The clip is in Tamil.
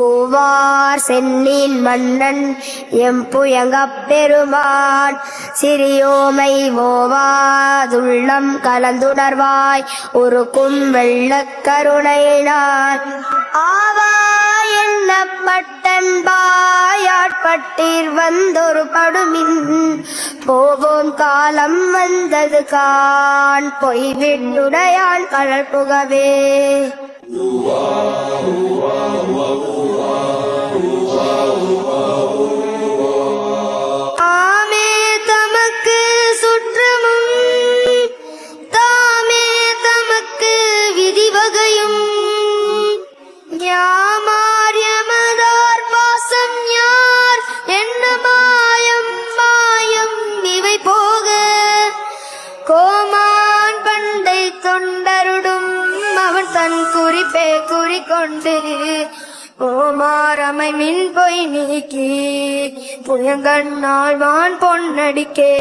பூவார் சென்னின் மன்னன் எம் புயங்கப் பெருமான். சிறியோமை ஓவாதுள்ளம் கலந்துணர்வாய் உருக்கும் வெள்ளக் கருணையினான். ஆவா எண்ணப்பட்டன்பாயாட்பட்டீர் வந்தொரு படுமின். போவோம் காலம் வந்தது கான் பொய் விட்டுடையான் கடல் புகவே. விதிவகையும் யாமார் எமதார் வாசம் யார்? என்ன மாயம்? மாயம் இவை போக. கோமான் பண்டை தொண்டருடும். அவன் தன் குறிப்பே குறிக்கொண்டு ஓமாரமை மின் பொய் நீக்கி புயங்கண்ணால் வான் பொன்னடிக்கே.